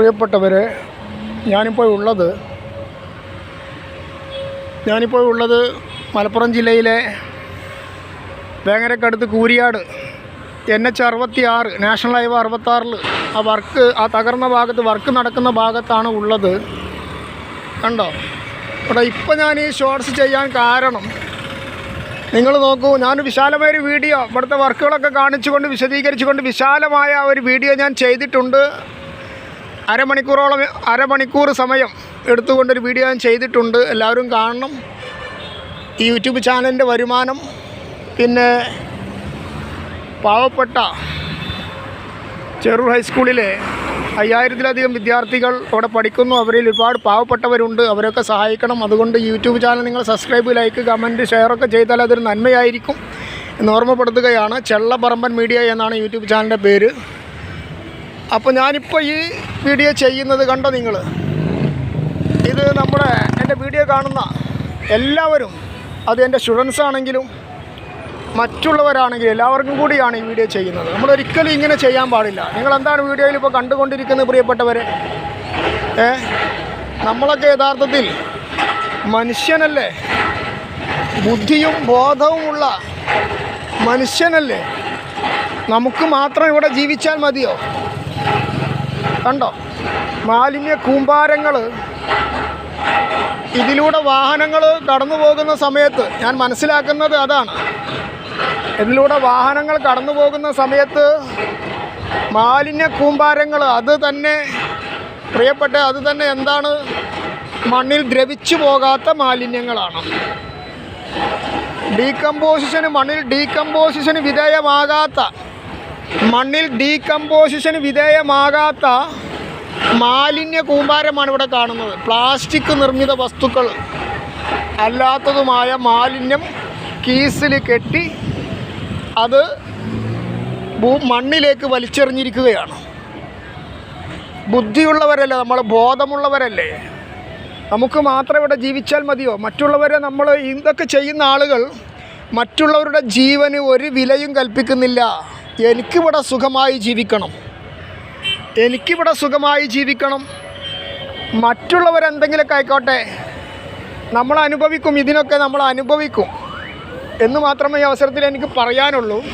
പ്രിയപ്പെട്ടവരെ ഞാനിപ്പോൾ ഉള്ളത് ഞാനിപ്പോൾ ഉള്ളത് മലപ്പുറം ജില്ലയിലെ വേങ്ങരക്കടുത്ത് കൂരിയാട്. എൻ എച്ച് അറുപത്തി ആറ് നാഷണൽ ഹൈവേ അറുപത്താറിൽ ആ വർക്ക് ആ തകർന്ന ഭാഗത്ത് വർക്ക് നടക്കുന്ന ഭാഗത്താണ് ഉള്ളത്. കണ്ടോ? ഇവിടെ ഇപ്പം ഞാൻ ഈ ഷോർട്സ് ചെയ്യാൻ കാരണം നിങ്ങൾ നോക്കൂ ഞാൻ വിശാലമായ ഒരു വീഡിയോ ഇവിടുത്തെ വർക്കുകളൊക്കെ കാണിച്ചുകൊണ്ട് വിശദീകരിച്ചുകൊണ്ട് വിശാലമായ ഒരു വീഡിയോ ഞാൻ ചെയ്തിട്ടുണ്ട്. അരമണിക്കൂറോളം അരമണിക്കൂർ സമയം എടുത്തുകൊണ്ടൊരു വീഡിയോ ഞാൻ ചെയ്തിട്ടുണ്ട്. എല്ലാവരും കാണണം. ഈ യൂട്യൂബ് ചാനലിന്റെ വരുമാനം. പിന്നെ പാവപ്പെട്ട ചെറൂർ ഹൈസ്കൂളിലെ അയ്യായിരത്തിലധികം വിദ്യാർത്ഥികൾ അവിടെ പഠിക്കുന്നു. അവരിൽ ഒരുപാട് പാവപ്പെട്ടവരുണ്ട്. അവരൊക്കെ സഹായിക്കണം. അതുകൊണ്ട് യൂട്യൂബ് ചാനൽ നിങ്ങൾ സബ്സ്ക്രൈബ് ലൈക്ക് കമന്റ് ഷെയറൊക്കെ ചെയ്താൽ അതൊരു നന്മയായിരിക്കും എന്ന് ഓർമ്മപ്പെടുത്തുകയാണ്. ചെള്ളപ്പറമ്പൻ മീഡിയ എന്നാണ് യൂട്യൂബ് ചാനലിന്റെ പേര്. അപ്പോൾ ഞാനിപ്പോൾ ഈ വീഡിയോ ചെയ്യുന്നത് കണ്ടോ നിങ്ങൾ ഇത് നമ്മുടെ എന്റെ വീഡിയോ കാണുന്ന എല്ലാവരും അത് എന്റെ സ്റ്റുഡൻസ് ആണെങ്കിലും മറ്റുള്ളവരാണെങ്കിലും എല്ലാവർക്കും കൂടിയാണ് ഈ വീഡിയോ ചെയ്യുന്നത്. നമ്മൾ ഒരിക്കലും ഇങ്ങനെ ചെയ്യാൻ പാടില്ല. നിങ്ങൾ എന്താണ് വീഡിയോയിൽ ഇപ്പോൾ കണ്ടുകൊണ്ടിരിക്കുന്നത് പ്രിയപ്പെട്ടവരെ? ഏ? നമ്മളൊക്കെ യഥാർത്ഥത്തിൽ മനുഷ്യനല്ലേ? ബുദ്ധിയും ബോധവുമുള്ള മനുഷ്യനല്ലേ? നമുക്ക് മാത്രം ഇവിടെ ജീവിച്ചാൽ മതിയോ? കണ്ടോ? മാലിന്യ കൂമ്പാരങ്ങൾ ഇതിലൂടെ വാഹനങ്ങൾ കടന്നു പോകുന്ന സമയത്ത് ഞാൻ മനസ്സിലാക്കുന്നത് അതാണ്. ഇതിലൂടെ വാഹനങ്ങൾ കടന്നു പോകുന്ന സമയത്ത് മാലിന്യ കൂമ്പാരങ്ങൾ അത് തന്നെ പ്രിയപ്പെട്ട അത് തന്നെ എന്താണ്? മണ്ണിൽ ദ്രവിച്ചു പോകാത്ത മാലിന്യങ്ങളാണ്. ഡീകമ്പോസിഷന് മണ്ണിൽ ഡീകമ്പോസിഷന് വിധേയമാകാത്ത മണ്ണിൽ ഡീകമ്പോസിഷന് വിധേയമാകാത്ത മാലിന്യ കൂമ്പാരമാണ് ഇവിടെ കാണുന്നത്. പ്ലാസ്റ്റിക് നിർമ്മിത വസ്തുക്കൾ അല്ലാത്തതുമായ മാലിന്യം കീസിൽ കെട്ടി അത് ഭൂ മണ്ണിലേക്ക് വലിച്ചെറിഞ്ഞിരിക്കുകയാണ്. ബുദ്ധിയുള്ളവരല്ലേ നമ്മൾ ബോധമുള്ളവരല്ലേ? നമുക്ക് മാത്രം ഇവിടെ ജീവിച്ചാൽ മതിയോ? മറ്റുള്ളവരെ നമ്മൾ ഇതൊക്കെ ചെയ്യുന്ന ആളുകൾ മറ്റുള്ളവരുടെ ജീവന് ഒരു വിലയും കൽപ്പിക്കുന്നില്ല. എനിക്കിവിടെ സുഖമായി ജീവിക്കണം. എനിക്കിവിടെ സുഖമായി ജീവിക്കണം. മറ്റുള്ളവരെന്തെങ്കിലുമൊക്കെ ആയിക്കോട്ടെ നമ്മൾ അനുഭവിക്കും ഇതിനൊക്കെ നമ്മൾ അനുഭവിക്കും എന്ന് മാത്രമേ ഈ അവസരത്തിൽ എനിക്ക് പറയാനുള്ളൂ.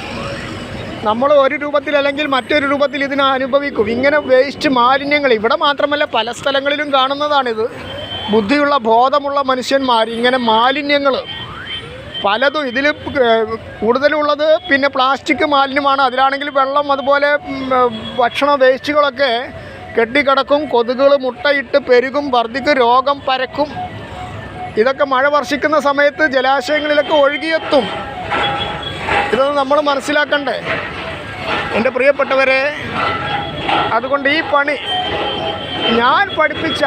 നമ്മൾ ഒരു രൂപത്തിൽ അല്ലെങ്കിൽ മറ്റൊരു രൂപത്തിൽ ഇതിനെ അനുഭവിക്കും. ഇങ്ങനെ വേസ്റ്റ് മാലിന്യങ്ങൾ ഇവിടെ മാത്രമല്ല പല സ്ഥലങ്ങളിലും കാണുന്നതാണിത്. ബുദ്ധിയുള്ള ബോധമുള്ള മനുഷ്യന്മാർ ഇങ്ങനെ മാലിന്യങ്ങൾ പലതും ഇതിൽ കൂടുതലുള്ളത് പിന്നെ പ്ലാസ്റ്റിക് മാലിന്യമാണ്. അതിലാണെങ്കിൽ വെള്ളം അതുപോലെ ഭക്ഷണ വേസ്റ്റുകളൊക്കെ കെട്ടിക്കിടക്കും. കൊതുകുകൾ മുട്ടയിട്ട് പെരുകും. വർദ്ധിക്കും. രോഗം പരക്കും. ഇതൊക്കെ മഴ വർഷിക്കുന്ന സമയത്ത് ജലാശയങ്ങളിലൊക്കെ ഒഴുകിയെത്തും. ഇതൊന്നും നമ്മൾ മനസ്സിലാക്കണ്ടേ? എന്റെ പ്രിയപ്പെട്ടവരെ അതുകൊണ്ട് ഈ പണി ഞാൻ പഠിപ്പിച്ച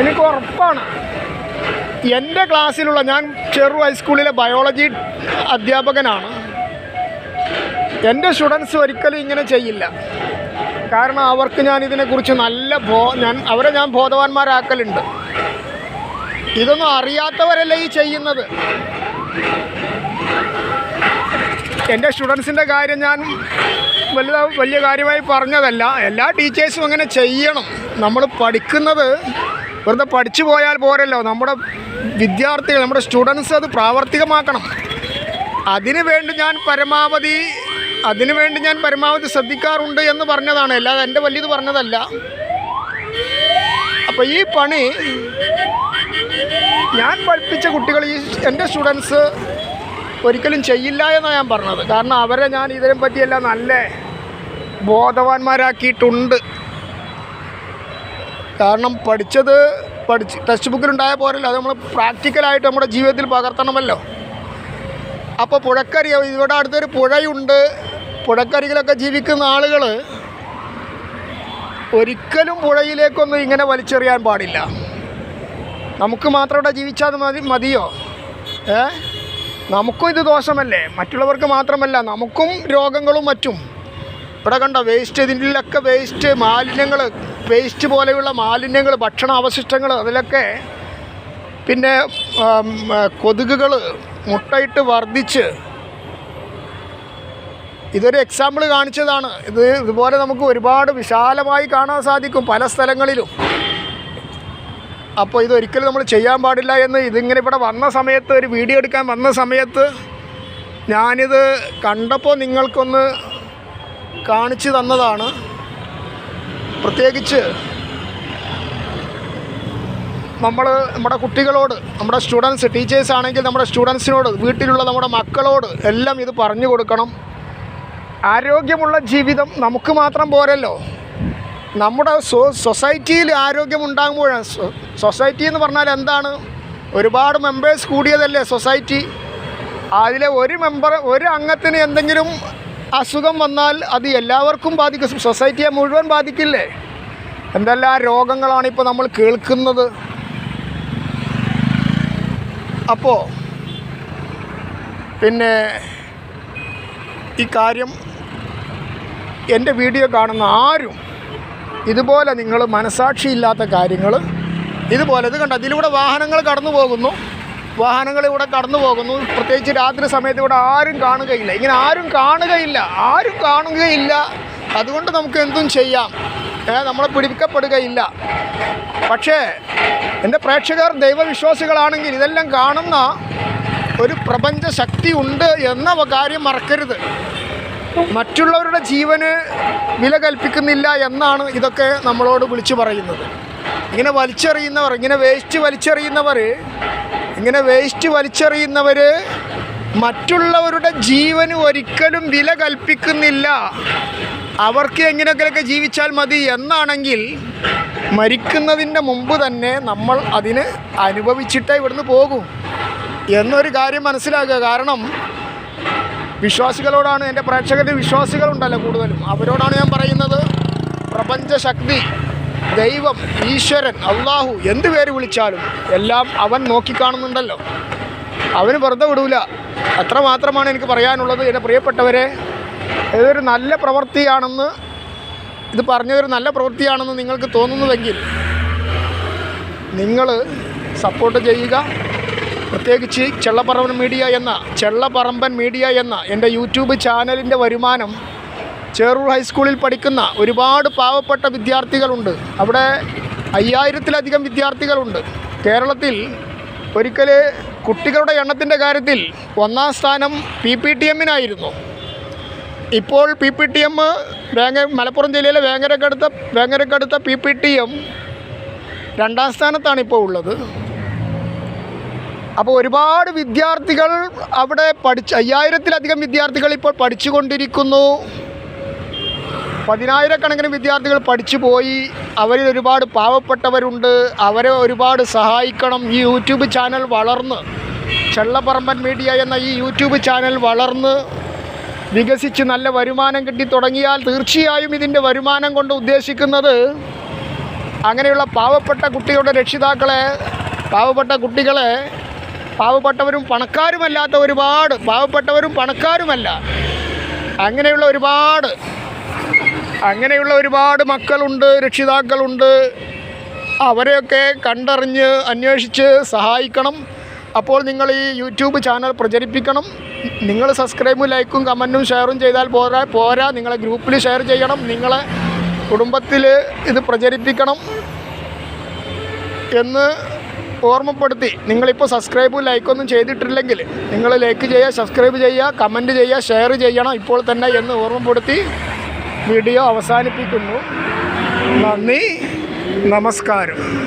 എനിക്ക് ഉറപ്പാണ്. എന്റെ ക്ലാസ്സിലുള്ള ഞാൻ ചെറു ഹൈസ്കൂളിലെ ബയോളജി അധ്യാപകനാണ്. എന്റെ സ്റ്റുഡൻസ് ഒരിക്കലും ഇങ്ങനെ ചെയ്യില്ല. കാരണം അവർക്ക് ഞാൻ ഇതിനെക്കുറിച്ച് നല്ല ബോ ഞാൻ അവരെ ഞാൻ ബോധവാന്മാരാക്കലുണ്ട്. ഇതൊന്നും അറിയാത്തവരല്ല ഈ ചെയ്യുന്നത്? എന്റെ സ്റ്റുഡൻസിന്റെ കാര്യം ഞാൻ വലുത വലിയ കാര്യമായി പറഞ്ഞതല്ല. എല്ലാ ടീച്ചേഴ്സും അങ്ങനെ ചെയ്യണം. നമ്മൾ പഠിക്കുന്നത് വെറുതെ പഠിച്ചു പോയാൽ പോരല്ലോ. നമ്മുടെ വിദ്യാർത്ഥികൾ നമ്മുടെ സ്റ്റുഡൻസ് അത് പ്രാവർത്തികമാക്കണം. അതിനു വേണ്ടി ഞാൻ പരമാവധി അതിനു വേണ്ടി ഞാൻ പരമാവധി ശ്രദ്ധിക്കാറുണ്ട് എന്ന് പറഞ്ഞതാണ്. അല്ലാതെ എന്റെ വലിയത് പറഞ്ഞതല്ല. അപ്പോൾ ഈ പണി ഞാൻ പഠിപ്പിച്ച കുട്ടികൾ ഈ എന്റെ സ്റ്റുഡൻസ് ഒരിക്കലും ചെയ്യില്ല എന്നാണ് ഞാൻ പറഞ്ഞത്. കാരണം അവരെ ഞാൻ ഇതിനെ പറ്റിയെല്ലാം നല്ല ബോധവാന്മാരാക്കിയിട്ടുണ്ട്. കാരണം പഠിച്ചത് പഠിച്ച് ടെക്സ്റ്റ് ബുക്കിലുണ്ടായ പോരല്ലോ. അത് നമ്മൾ പ്രാക്ടിക്കലായിട്ട് നമ്മുടെ ജീവിതത്തിൽ പകർത്തണമല്ലോ. അപ്പോൾ പുഴക്കരി ഇവിടെ അടുത്തൊരു പുഴയുണ്ട്. പുഴക്കരികിലൊക്കെ ജീവിക്കുന്ന ആളുകൾ ഒരിക്കലും പുഴയിലേക്കൊന്നും ഇങ്ങനെ വലിച്ചെറിയാൻ പാടില്ല. നമുക്ക് മാത്രം ഇവിടെ ജീവിച്ചാൽ മതി മതിയോ? ഏ? നമുക്കും ഇത് ദോഷമല്ലേ? മറ്റുള്ളവർക്ക് മാത്രമല്ല നമുക്കും രോഗങ്ങളും മറ്റും. ഇവിടെ കണ്ടോ വേസ്റ്റ് ഇതിലൊക്കെ വേസ്റ്റ് മാലിന്യങ്ങൾ വേസ്റ്റ് പോലെയുള്ള മാലിന്യങ്ങൾ ഭക്ഷണ അവശിഷ്ടങ്ങൾ അതിലൊക്കെ പിന്നെ കൊതുകുകൾ മുട്ടയിട്ട് വർദ്ധിച്ച് ഇതൊരു എക്സാമ്പിൾ കാണിച്ചതാണ്. ഇത് ഇതുപോലെ നമുക്ക് ഒരുപാട് വിശാലമായി കാണാൻ സാധിക്കും പല സ്ഥലങ്ങളിലും. അപ്പോൾ ഇതൊരിക്കലും നമ്മൾ ചെയ്യാൻ പാടില്ല എന്ന് ഇതിങ്ങനെ ഇവിടെ വന്ന സമയത്ത് ഒരു വീഡിയോ എടുക്കാൻ വന്ന സമയത്ത് ഞാനിത് കണ്ടപ്പോൾ നിങ്ങൾക്കൊന്ന് കാണിച്ചു തന്നതാണ്. പ്രത്യേകിച്ച് നമ്മൾ നമ്മുടെ കുട്ടികളോട് നമ്മുടെ സ്റ്റുഡൻസ് ടീച്ചേഴ്സ് ആണെങ്കിൽ നമ്മുടെ സ്റ്റുഡൻസിനോട് വീട്ടിലുള്ള നമ്മുടെ മക്കളോട് എല്ലാം ഇത് പറഞ്ഞു കൊടുക്കണം. ആരോഗ്യമുള്ള ജീവിതം നമുക്ക് മാത്രം പോരല്ലോ. നമ്മുടെ സൊ സൊസൈറ്റിയിൽ ആരോഗ്യം ഉണ്ടാകുമ്പോഴാണ് സൊസൈറ്റി എന്ന് പറഞ്ഞാൽ എന്താണ്? ഒരുപാട് മെമ്പേഴ്സ് കൂടിയതല്ലേ സൊസൈറ്റി അതിലെ ഒരു മെമ്പർ ഒരു അംഗത്തിന് എന്തെങ്കിലും അസുഖം വന്നാൽ അത് എല്ലാവർക്കും ബാധിക്കും. സൊസൈറ്റിയെ മുഴുവൻ ബാധിക്കില്ലേ? എന്തെല്ലാം രോഗങ്ങളാണ് ഇപ്പോൾ നമ്മൾ കേൾക്കുന്നത്? അപ്പോൾ പിന്നെ ഈ കാര്യം എന്റെ വീഡിയോ കാണുന്ന ആരും ഇതുപോലെ നിങ്ങൾ മനസാക്ഷിയില്ലാത്ത കാര്യങ്ങൾ ഇതുപോലെ ഇത് കണ്ട ഇതിലൂടെ വാഹനങ്ങൾ കടന്നു പോകുന്നു വാഹനങ്ങൾ ഇവിടെ കടന്നു പോകുന്നു. പ്രത്യേകിച്ച് രാത്രി സമയത്ത് ഇവിടെ ആരും കാണുകയില്ല. ഇങ്ങനെ ആരും കാണുകയില്ല. ആരും കാണുകയില്ല. അതുകൊണ്ട് നമുക്ക് എന്തും ചെയ്യാം. നമ്മളെ പിടിക്കപ്പെടുകയില്ല. പക്ഷേ എന്റെ പ്രേക്ഷകർ ദൈവവിശ്വാസികളാണെങ്കിൽ ഇതെല്ലാം കാണുന്ന ഒരു പ്രപഞ്ച ശക്തി ഉണ്ട് എന്ന കാര്യം മറക്കരുത്. മറ്റുള്ളവരുടെ ജീവന് വില കൽപ്പിക്കുന്നില്ല എന്നാണ് ഇതൊക്കെ നമ്മളോട് വിളിച്ചു പറയുന്നത്. ഇങ്ങനെ വലിച്ചെറിയുന്നവർ ഇങ്ങനെ വേസ്റ്റ് വലിച്ചെറിയുന്നവർ ഇങ്ങനെ വേസ്റ്റ് വലിച്ചെറിയുന്നവർ മറ്റുള്ളവരുടെ ജീവന് ഒരിക്കലും വില കൽപ്പിക്കുന്നില്ല. അവർക്ക് എങ്ങനെയൊക്കെയൊക്കെ ജീവിച്ചാൽ മതി എന്നാണെങ്കിൽ മരിക്കുന്നതിന്റെ മുമ്പ് തന്നെ നമ്മൾ അതിന് അനുഭവിച്ചിട്ടേ ഇവിടുന്ന് പോകും. എന്നൊരു കാര്യം മനസ്സിലാക്കുക. കാരണം വിശ്വാസികളോടാണ് എന്റെ പ്രേക്ഷകരുടെ വിശ്വാസികളുണ്ടല്ലോ കൂടുതലും. അവരോടാണ് ഞാൻ പറയുന്നത്. പ്രപഞ്ച ശക്തി. ദൈവം ഈശ്വരൻ അള്ളാഹു എന്ത് പേര് വിളിച്ചാലും എല്ലാം അവൻ നോക്കിക്കാണുന്നുണ്ടല്ലോ. അവന് വെറുതെ വിടൂല. അത്ര മാത്രമാണ് എനിക്ക് പറയാനുള്ളത്. എന്റെ പ്രിയപ്പെട്ടവരെ ഇതൊരു നല്ല പ്രവൃത്തിയാണെന്ന് ഇത് പറഞ്ഞതൊരു നല്ല പ്രവൃത്തിയാണെന്ന് നിങ്ങൾക്ക് തോന്നുന്നുവെങ്കിൽ നിങ്ങൾ സപ്പോർട്ട് ചെയ്യുക. പ്രത്യേകിച്ച് ചെള്ളപ്പറമ്പൻ മീഡിയ എന്ന ചെള്ളപ്പറമ്പൻ മീഡിയ എന്ന എന്റെ യൂട്യൂബ് ചാനലിന്റെ വരുമാനം ചേറൂർ ഹൈസ്കൂളിൽ പഠിക്കുന്ന ഒരുപാട് പാവപ്പെട്ട വിദ്യാർത്ഥികളുണ്ട്. അവിടെ അയ്യായിരത്തിലധികം വിദ്യാർത്ഥികളുണ്ട്. കേരളത്തിൽ ഒരിക്കൽ കുട്ടികളുടെ എണ്ണത്തിന്റെ കാര്യത്തിൽ ഒന്നാം സ്ഥാനം പി പി ടി എമ്മിനായിരുന്നു. ഇപ്പോൾ പി പി ടി എം വേങ്ങ മലപ്പുറം ജില്ലയിലെ വേങ്ങരക്കടുത്ത വേങ്ങരക്കടുത്ത പി പി ടി എം രണ്ടാം സ്ഥാനത്താണ് ഇപ്പോൾ ഉള്ളത്. അപ്പോൾ ഒരുപാട് വിദ്യാർത്ഥികൾ അവിടെ പഠിച്ച് അയ്യായിരത്തിലധികം വിദ്യാർത്ഥികൾ ഇപ്പോൾ പഠിച്ചുകൊണ്ടിരിക്കുന്നു. പതിനായിരക്കണക്കിന് വിദ്യാർത്ഥികൾ പഠിച്ചു പോയി അവരിൽ ഒരുപാട് പാവപ്പെട്ടവരുണ്ട്. അവരെ ഒരുപാട് സഹായിക്കണം. ഈ യൂട്യൂബ് ചാനൽ വളർന്ന് ചെള്ളപ്പറമ്പൻ മീഡിയ എന്ന ഈ യൂട്യൂബ് ചാനൽ വളർന്ന് വികസിച്ച് നല്ല വരുമാനം കിട്ടി തുടങ്ങിയാൽ തീർച്ചയായും ഇതിന്റെ വരുമാനം കൊണ്ട് ഉദ്ദേശിക്കുന്നത് അങ്ങനെയുള്ള പാവപ്പെട്ട കുട്ടികളുടെ രക്ഷിതാക്കളെ പാവപ്പെട്ട കുട്ടികളെ പാവപ്പെട്ടവരും പണക്കാരുമല്ലാത്ത ഒരുപാട് പാവപ്പെട്ടവരും പണക്കാരുമല്ല. അങ്ങനെയുള്ള ഒരുപാട് അങ്ങനെയുള്ള ഒരുപാട് മക്കളുണ്ട് രക്ഷിതാക്കളുണ്ട്. അവരെയൊക്കെ കണ്ടറിഞ്ഞ് അന്വേഷിച്ച് സഹായിക്കണം. അപ്പോൾ നിങ്ങൾ ഈ യൂട്യൂബ് ചാനൽ പ്രചരിപ്പിക്കണം. നിങ്ങൾ സബ്സ്ക്രൈബും ലൈക്കും കമന്റും ഷെയറും ചെയ്താൽ പോരാ പോരാ. നിങ്ങളെ ഗ്രൂപ്പിൽ ഷെയർ ചെയ്യണം. നിങ്ങളെ കുടുംബത്തിൽ ഇത് പ്രചരിപ്പിക്കണം എന്ന് ഓർമ്മപ്പെടുത്തി. നിങ്ങളിപ്പോൾ സബ്സ്ക്രൈബും ലൈക്കൊന്നും ചെയ്തിട്ടില്ലെങ്കിൽ നിങ്ങൾ ലൈക്ക് ചെയ്യുക സബ്സ്ക്രൈബ് ചെയ്യുക കമന്റ് ചെയ്യുക ഷെയർ ചെയ്യണം ഇപ്പോൾ തന്നെ എന്ന് ഓർമ്മപ്പെടുത്തി. വീഡിയോ അവസാനിപ്പിക്കുന്നു. നന്ദി. നമസ്കാരം.